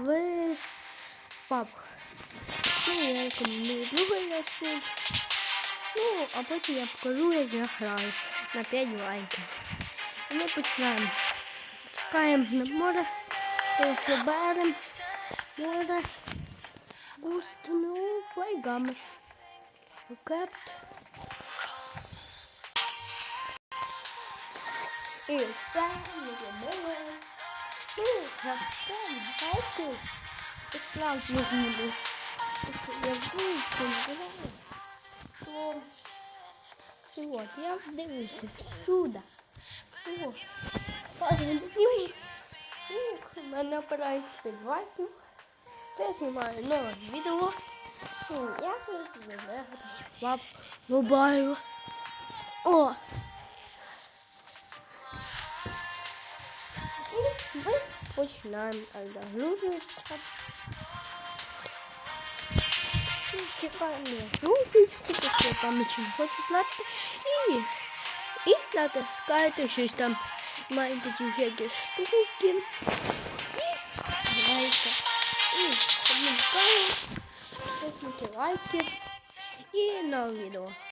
в паб. Ну, я рекомендую другий ресурс. Ну, а потім я покажу, як я граю на 5 лайків. І ми починаємо. Чекаємо на море, трохи берем, море, густо, ну, плейгамес. Рукет. І все, ми зробили. Ну, гравцем, гайку. Справжню зміну. Я вийшов, то от, я дивлюся сюди. О, посмотрю. У мене опирають співаків. То я знімаю нове відео. Ну, я хочу вибратися в мобайлу. ich nein, Alter. Los jetzt. Ich bei mir. Los jetzt. Ich bei mir. Heute bleibt sie. Ich bleibe das Geite. Ich ist dann mal in die Tür gestoßen. Reike. Ich komme raus. Das mit der Reike. Genau, genau.